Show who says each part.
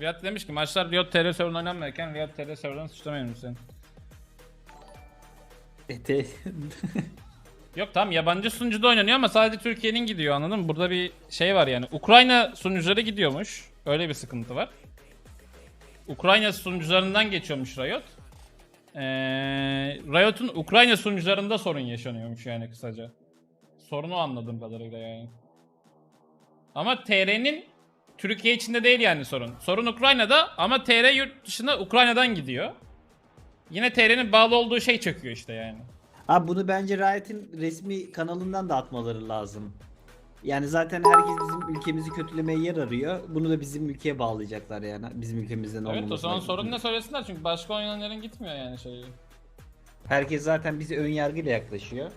Speaker 1: Riot demiş ki maçlar Riot TR server'dan oynanmıyorken Riot TR server'dan suçlamayın seni.
Speaker 2: Ete.
Speaker 1: Yok tamam yabancı sunucuda oynanıyor ama sadece Türkiye'nin gidiyor anladın mı? Burada bir şey var yani. Ukrayna sunucuları gidiyormuş. Öyle bir sıkıntı var. Ukrayna sunucularından geçiyormuş Riot. Ee, Riot'un Ukrayna sunucularında sorun yaşanıyormuş yani kısaca. Sorunu anladığım kadarıyla yani. Ama TR'nin Türkiye içinde değil yani sorun. Sorun Ukrayna'da ama TR yurt dışına Ukrayna'dan gidiyor. Yine TR'nin bağlı olduğu şey çöküyor işte yani.
Speaker 2: Abi bunu bence Riot'in resmi kanalından da atmaları lazım. Yani zaten herkes bizim ülkemizi kötülemeye yer arıyor. Bunu da bizim ülkeye bağlayacaklar yani. Bizim ülkemizden
Speaker 1: Evet o
Speaker 2: olmaması
Speaker 1: zaman sorun ne söylesinler çünkü başka oynayanların gitmiyor yani şey.
Speaker 2: Herkes zaten bize ön yargıyla yaklaşıyor.